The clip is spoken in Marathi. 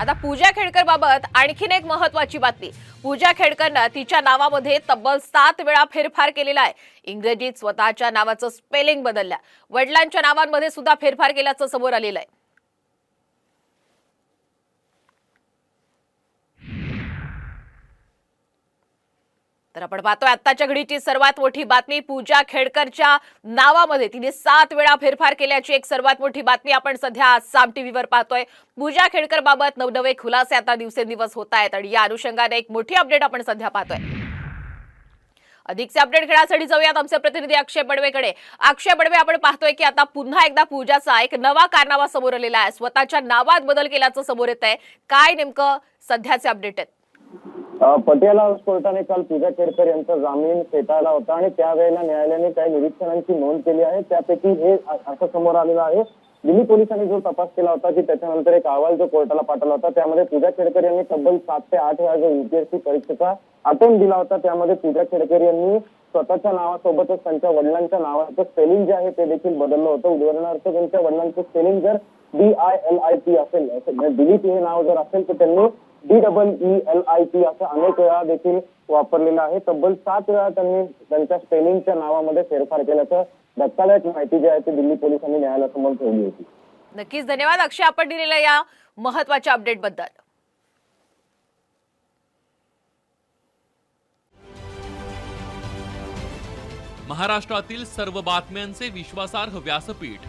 आता पूजा खेडकर बाबत आणखीन एक महत्वाची बातमी. पूजा खेडकरनं तिच्या नावामध्ये तब्बल सात वेळा फेरफार केलेला आहे. इंग्रजीत स्वतःच्या नावाचं स्पेलिंग बदलल्या वडिलांच्या नावांमध्ये सुद्धा फेरफार केल्याचं समोर आलेलं आहे. तर आपण पाहतोय आत्ताच्या घडीची सर्वात मोठी बातमी पूजा खेडकरच्या नावामध्ये. तिने सात वेळा फेरफार केल्याची एक सर्वात मोठी बातमी आपण सध्या साम टीव्हीवर पाहतोय. पूजा खेडकर बाबत नवनवे खुलासे आता दिवसेंदिवस होत आहेत आणि या अनुषंगाने एक मोठी अपडेट आपण सध्या पाहतोय. अधिकचे अपडेट घेण्यासाठी जाऊयात आमचे प्रतिनिधी अक्षय बडवेकडे. अक्षय बडवे आपण पाहतोय की आता पुन्हा एकदा पूजाचा एक नवा कारनामा समोर आलेला आहे. स्वतःच्या नावात बदल केल्याचं समोर येत आहे काय नेमकं सध्याचे अपडेट आहेत? पटियाला हाऊस कोर्टाने काल पूजा केरकर यांचा जामीन फेटाळला होता आणि त्यावेळेला न्यायालयाने काही निरीक्षणांची नोंद केली आहे. त्यापैकी हे असं समोर आलेलं आहे. दिल्ली पोलिसांनी जो तपास केला होता की त्याच्यानंतर एक अहवाल जो कोर्टाला पाठवला होता त्यामध्ये पूजा खेडकर यांनी तब्बल सात ते आठ वेळा जो युपीएससी परीक्षेचा अटेम्प्ट दिला होता त्यामध्ये पूजा खेडकर यांनी स्वतःच्या नावासोबतच त्यांच्या वडिलांच्या नावाचं स्पेलिंग जे आहे ते देखील बदललं होतं. उदाहरणार्थ त्यांच्या वडिलांचं स्पेलिंग जर D I L I T असेल असं म्हणजे दिलीप हे नाव जर असेल तर त्यांनी D double E L I T असं अनेक वेळा देखील वापरलेलं आहे. तब्बल सात वेळा त्यांनी त्यांच्या स्पेलिंगच्या नावामध्ये फेरफार केल्याचं धक्कादायक माहिती जी आहे ती दिल्ली पोलिसांनी न्यायालयासमोर ठेवली होती. नक्कीच धन्यवाद. अक्षय आपण दिलेल्या या महत्त्वाच्या अपडेटबद्दल. महाराष्ट्रातील सर्व बातम्यांचे विश्वासार्ह व्यासपीठ.